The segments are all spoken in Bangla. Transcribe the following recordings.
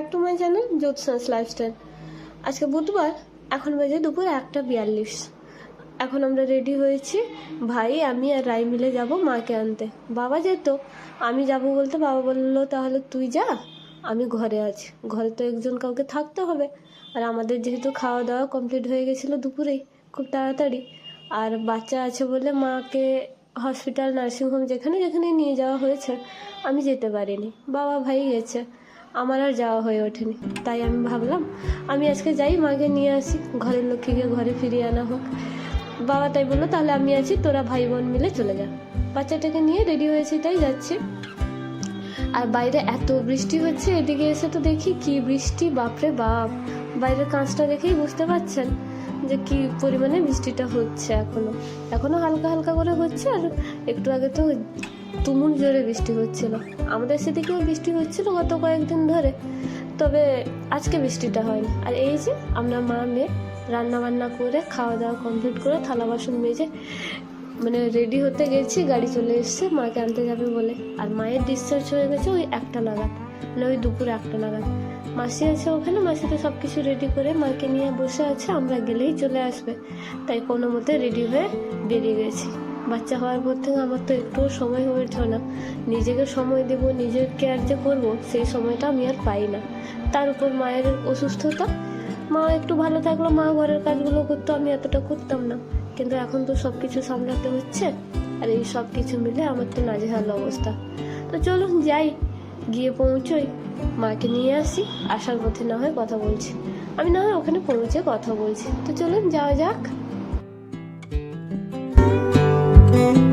ব্যাক টু মাই চ্যানেল জ্যোৎসাস লাইফস্টাইল। আজকে বুধবার, এখন বাজে দুপুর একটা বিয়াল্লিশ। এখন আমরা রেডি হয়েছি। ভাই, আমি আর রাই মিলে যাব মাকে আনতে। বাবা যেত, আমি যাব বলতে বাবা বলল, তাহলে তুই যা, আমি ঘরে আছি। ঘরে তো একজন কাউকে থাকতে হবে। আর আমাদের যেহেতু খাওয়া দাওয়া কমপ্লিট হয়ে গেছিল দুপুরেই, খুব তাড়াতাড়ি। আর বাচ্চা আছে বলে মাকে হসপিটাল, নার্সিংহোম যেখানে যেখানে নিয়ে যাওয়া হয়েছে, আমি যেতে পারিনি। বাবা ভাই গেছে। আমার আর যাওয়া হয়ে ওঠেনি। তাই আমি ভাবলাম, আমি আজকে যাই, মাকে নিয়ে আসি, ঘরের লক্ষ্মীকে ঘরে ফিরিয়ে আনা হোক। বাবা তাই বলল, তাহলে আমি আছি, তোরা ভাই বোন মিলে চলে যা। বাচ্চাটাকে নিয়ে রেডি হয়েছি, তাই যাচ্ছি। আর বাইরে এত বৃষ্টি হচ্ছে, এদিকে এসে তো দেখি কি বৃষ্টি, বাপরে বাপ। বাইরের কাঁচটা দেখেই বুঝতে পারছেন যে কি পরিমাণে বৃষ্টিটা হচ্ছে এখনও। এখনও হালকা হালকা করে হচ্ছে, আর একটু আগে তো তুমুল জোরে বৃষ্টি হচ্ছিল। আমাদের সেদিকেও বৃষ্টি হচ্ছিল গত কয়েকদিন ধরে। তবে আজকে বৃষ্টিটা হয়নি। আর এই যে আমরা মা মেয়ে রান্না বান্না করে খাওয়া দাওয়া কমপ্লিট করে, থালা বাসন মেজে মানে রেডি হতে গেছি, গাড়ি চলে এসছে, মাকে আনতে যাবে বলে। আর মায়ের ডিসচার্জ হয়ে গেছে ওই একটা নাগাদ মানে ওই দুপুর একটা নাগাদ। মাসি আছে ওখানে, মাসি তো সব কিছু রেডি করে মাকে নিয়ে বসে আছে, আমরা গেলেই চলে আসবে। তাই কোনো মতে রেডি হয়ে বেরিয়ে গেছি। বাচ্চা হওয়ার পর থেকে আমার তো একটুও সময় হয়ে ওঠে না। নিজেকে সময় দেব, নিজের কেয়ার যে করব, সেই সময়টা আমি আর পাই না। তার উপর মায়ের অসুস্থতা, মা একটু ভালো থাকল, মা ঘরের কাজগুলো করতো, আমি এতটা করতাম না। কিন্তু এখন তো সব কিছু সামলাতে হচ্ছে, আর এই সব কিছু মিলে আমার তো নাজেহাল অবস্থা। তো চলুন যাই, গিয়ে পৌঁছোই, মাকে নিয়ে আসি, আসার পথে না হয় কথা বলছি। আমি না হয় ওখানে পৌঁছে কথা বলছি। তো চলুন যাওয়া যাক। আমরা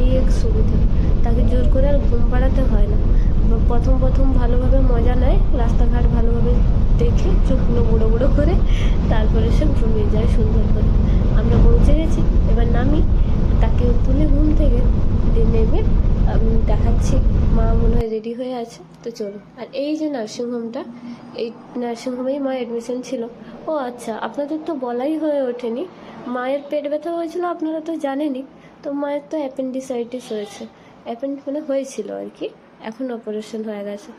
এই এক সুবিধা। তাকে জোর করে আর ঘুম পাড়াতে হয় না। প্রথম প্রথম ভালোভাবে মজা নেয়, রাস্তাঘাট ভালোভাবে দেখে চোখগুলো বুড়ো বুড়ো করে তারপরে সে ঘুমিয়ে যায় সুন্দর করে। আমরা পৌঁছে গেছি, এবার নামি, তাকে তুলে ঘুম থেকে নেমে আমি দেখাচ্ছি। মা মনে হয় রেডি হয়ে আছে, তো চলো। আর এই যে নার্সিংহোমটা, এই নার্সিংহোমেই মা অ্যাডমিশন ছিল। ও আচ্ছা আপনাদের তো বলাই হয়ে ওঠেনি। মায়ের পেট ব্যথা হয়েছিল, আপনারা তো জানেনই। তো মায়ের তো অ্যাপেন্ডিসাইটিস হয়েছে। অ্যাপেন্ড মানে হয়েছিল আর কি, এখন অপারেশন হয়ে গেছে।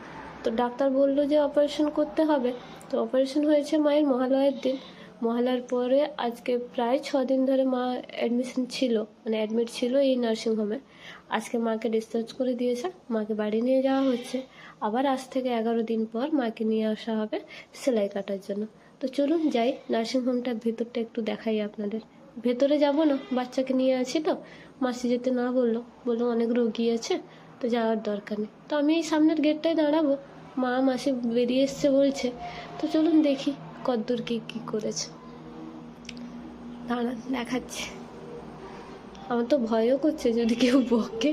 তো ডাক্তার বলল যে অপারেশন করতে হবে। তো অপারেশন হয়েছে মায়ের মহালয়ের দিন। মহালয়ার পরে আজকে প্রায় ছ দিন ধরে মা অ্যাডমিশন ছিল মানে অ্যাডমিট ছিল এই নার্সিংহোমে আজকে মাকে ডিসচার্জ করে দিয়েছে, মাকে বাড়ি নিয়ে যাওয়া হচ্ছে। আবার আজ থেকে এগারো দিন পর মাকে নিয়ে আসা হবে সেলাই কাটার জন্য। তো চলুন যাই নার্সিংহোমটার ভিতরটা একটু দেখাই আপনাদের। ভেতরে যাব না, বাচ্চাকে নিয়ে আছি তো। মাসি যেতে না বলল বলল অনেক রোগী আছে, তো যাওয়ার দরকার নেই। তো আমি এই সামনের গেটটায় দাঁড়াবো, মা মাসি বেরিয়ে এসছে বলছে, তো চলুন দেখি কদ্দূর কি কি করেছে। দাঁড়ান, দেখাচ্ছে। আমার তো ভয়ও করছে যদি কেউ বকে,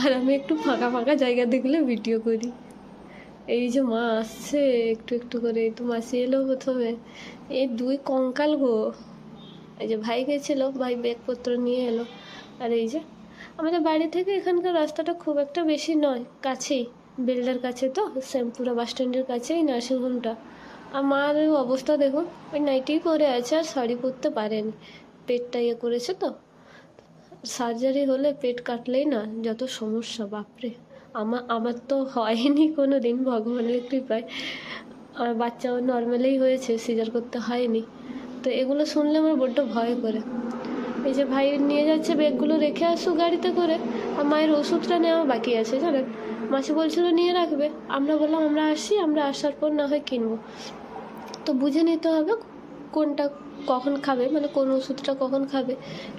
আর আমি একটু ফাঁকা ফাঁকা জায়গা দেখলে ভিডিও করি। এই যে মা আসছে, একটু একটু করে তো মাসি এলো প্রথমে। এই দুই কঙ্কাল গো। এই যে ভাই গেছিল, ভাই ব্যাগপত্র নিয়ে এলো। আর এই যে আমাদের বাড়ি থেকে এখানকার রাস্তাটা খুব একটা বেশি নয়, কাছেই। বেলদার কাছে তো, শ্যামপুরা বাস স্ট্যান্ডের কাছেই নার্সিংহোমটা। আর মার ওই অবস্থা দেখুন, ওই নাইটেই করে আছে আর শাড়ি পরতে পারেনি। পেটটা ইয়ে করেছে তো। সার্জারি হলে পেট কাটলেই না, যত সমস্যা, বাপরে। আমার আমার তো হয়নি কোনো দিন ভগবানের কৃপায়। আমার বাচ্চাও নর্মালেই হয়েছে সিজার করতে হয়নি। তো এগুলো শুনলে আমার বড্ড ভয় করে। এই যে ভাই নিয়ে যাচ্ছে ব্যাগগুলো রেখে আসুক গাড়িতে করে, আর মায়ের ওষুধটা নেওয়া বাকি আছে, জানেন? মাসি বলছিল নিয়ে রাখবে। আমরা বললাম, আমরা আসি, আমরা আসার পর না হয় কিনবো। তো বুঝে নিতে হবে কোনটা কখন খাবে মানে কোন ওষুধটা কখন খাবে।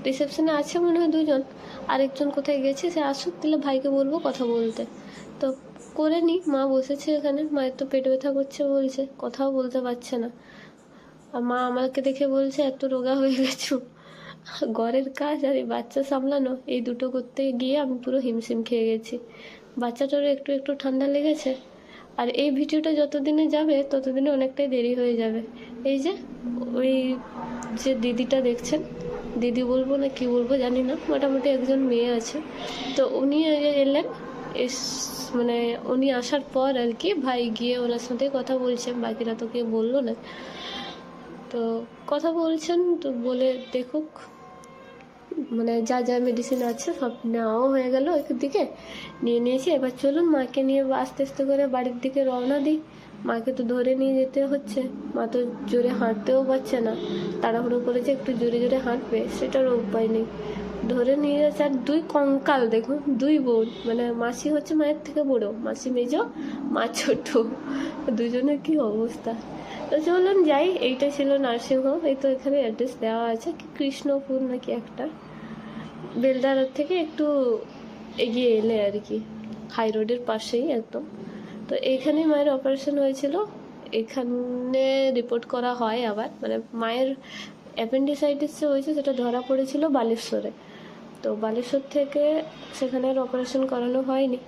রিসেপশনে আছে মনে হয় দুজন। আরেকজন কোথায় গেছে, সে আসুক, তাহলে ভাইকে বলব কথা বলতে। তো করে নি, মা বসেছে এখানে, মায়ের তো পেট ব্যথা করছে বলছে, কথাও বলতে পারছে না। মা আমাকে দেখে বলছে, এত রোগা হয়ে গেছো। ঘরের কাজ আর এই বাচ্চা সামলানো, এই দুটো করতে গিয়ে আমি পুরো হিমশিম খেয়ে গেছি। বাচ্চাটারও একটু একটু ঠান্ডা লেগেছে। আর এই ভিডিওটা যতদিনে যাবে, ততদিনে অনেকটাই দেরি হয়ে যাবে। এই যে, ওই যে দিদিটা দেখছেন, দিদি বলব না কি বলব জানি না, মোটামুটি একজন মেয়ে আছে। তো উনি এলেন, এস মানে উনি আসার পর আর কি ভাই গিয়ে ওনার সাথে কথা বলছেন বাকিরা তো কেউ বলল না। তো কথা বলছেন, তো বলে দেখুক। মানে যা যা মেডিসিন আছে সব নেওয়াও হয়ে গেল একদিকে দিকে নিয়ে নিয়েছি, এবার চলুন মাকে নিয়ে আস্তে আস্তে করে বাড়ির দিকে রওনা দিই। মাকে তো ধরে নিয়ে যেতে হচ্ছে, মা তো জোরে হাঁটতেও পারছে না। তাড়াহুড়ো করেছে, একটু জোরে জোরে হাঁটবে, সেটারও উপায় নেই। ধরে নিয়ে যাচ্ছে আর দুই কঙ্কাল, দেখুন, দুই বোন। মানে মাসি হচ্ছে মায়ের থেকে বড়, মাসি মেজ, মা ছোট। দুজনের কি অবস্থা? তো চলুন যাই, এইটা ছিল নার্সিংহোম, এই তো এখানে অ্যাড্রেস দেওয়া আছে, কি কৃষ্ণপুর নাকি একটা। বেলদার থেকে একটু এগিয়ে এলে আর কি, হাই রোডের পাশেই একদম। তো এইখানেই মায়ের অপারেশন হয়েছিল, এখানে রিপোর্ট করা হয় আবার মানে মায়ের অ্যাপেন্ডিসাইটিস যে হয়েছে, সেটা ধরা পড়েছিল বালেশ্বরে। তো বালেশ্বর থেকে সেখানে আর অপারেশন করানো হয়নি।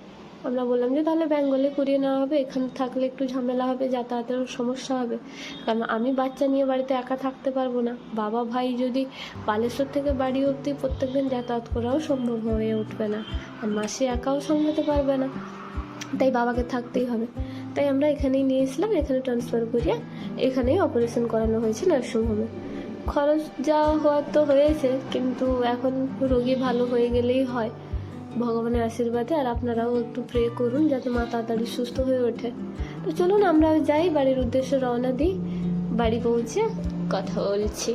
আমরা বললাম যে তাহলে বেঙ্গলে করিয়ে নেওয়া হবে, এখানে থাকলে একটু ঝামেলা হবে যাতায়াতের সমস্যা হবে। কারণ আমি বাচ্চা নিয়ে বাড়িতে একা থাকতে পারব না। বাবা, ভাই যদি বালেশ্বর থেকে বাড়ি অবধি প্রত্যেকদিন যাতায়াত করাও সম্ভব হয়ে উঠবে না। আর মাসি একাও সামলাতে পারবে না। তাই বাবাকে থাকতেই হবে। তাই আমরা এখানেই নিয়েছিলাম এখানে ট্রান্সফার করিয়ে এখানেই অপারেশন করানো হয়েছে নার্সিংহোমে খরচ যা হওয়ার তো হয়েছে, কিন্তু এখন রোগী ভালো হয়ে গেলেই হয়। ভগবানের আশীর্বাদে, আর আপনারাও একটু প্রে করুন যাতে মা তাড়াতাড়ি সুস্থ হয়ে ওঠে তো চলুন আমরা যাই, বাড়ির উদ্দেশ্যে রওনা দিই। বাড়ি পৌঁছে কথা বলছি।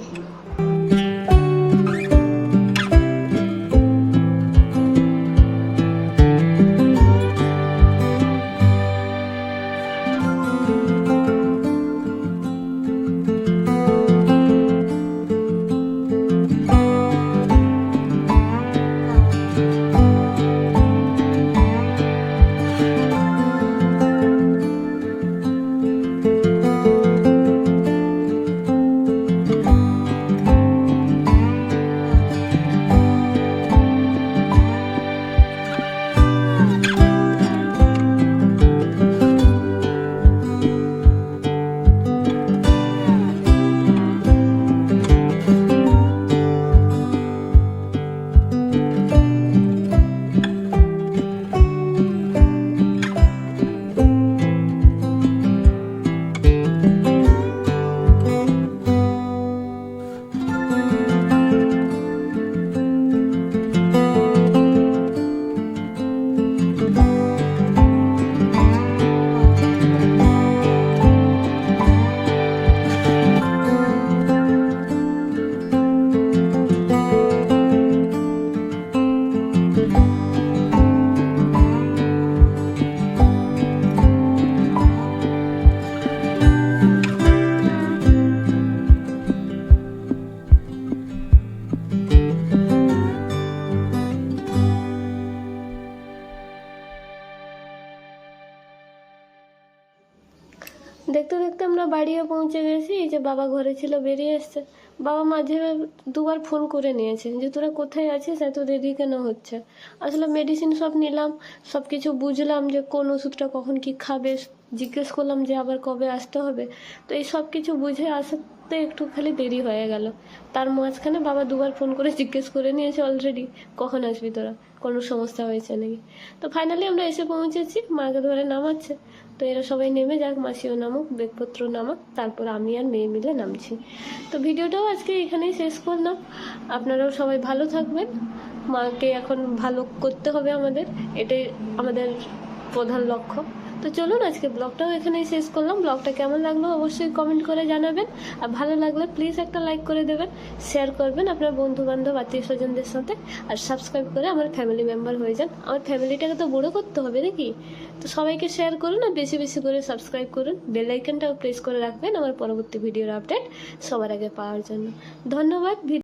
দেখতে দেখতে আমরা বাড়িও পৌঁছে গেছি এই যে বাবা ঘরে ছিল বেরিয়ে এসছে। বাবা মাঝে দুবার ফোন করে নিয়েছে যে তোরা কোথায় আছিস? এত দেরি কেন হচ্ছে? আসলে মেডিসিন সব নিলাম সব কিছু বুঝলাম যে কোন ওষুধটা কখন কি খাবে। জিজ্ঞেস করলাম যে আবার কবে আসতে হবে। তো এই সব কিছু বুঝে আসতে একটু খালি দেরি হয়ে গেল। তার মাঝখানে বাবা দুবার ফোন করে জিজ্ঞেস করে নিয়েছে অলরেডি কখন আসবি তোরা? কোনো সমস্যা হয়েছে নাকি? তো ফাইনালি আমরা এসে পৌঁছেছি, মাকে ধরে নামাচ্ছে। তো এরা সবাই নেমে যাক, মাসিও নামুক বেগপত্র নামাক, তারপর আমি আর মেয়ে মিলে নামছি। তো ভিডিওটাও আজকে এখানেই শেষ করলাম। আপনারাও সবাই ভালো থাকবেন। মাকে এখন ভালো করতে হবে আমাদের। এটাই আমাদের প্রধান লক্ষ্য। তো চলুন, আজকে ব্লগটাও এখানেই শেষ করলাম। ব্লগটা কেমন লাগল অবশ্যই কমেন্ট করে জানাবেন। আর ভালো লাগলে প্লিজ একটা লাইক করে দেবেন শেয়ার করবেন আপনার বন্ধু বান্ধব আত্মীয় স্বজনদের সাথে, আর সাবস্ক্রাইব করে আমার ফ্যামিলি মেম্বার হয়ে যান। আমার ফ্যামিলিটাকে তো বড় করতে হবে নাকি? তো সবাইকে শেয়ার করুন আর বেশি বেশি করে সাবস্ক্রাইব করুন। বেল আইকনটাও প্রেস করে রাখবেন আমার পরবর্তী ভিডিওর আপডেট সবার আগে পাওয়ার জন্য। ধন্যবাদ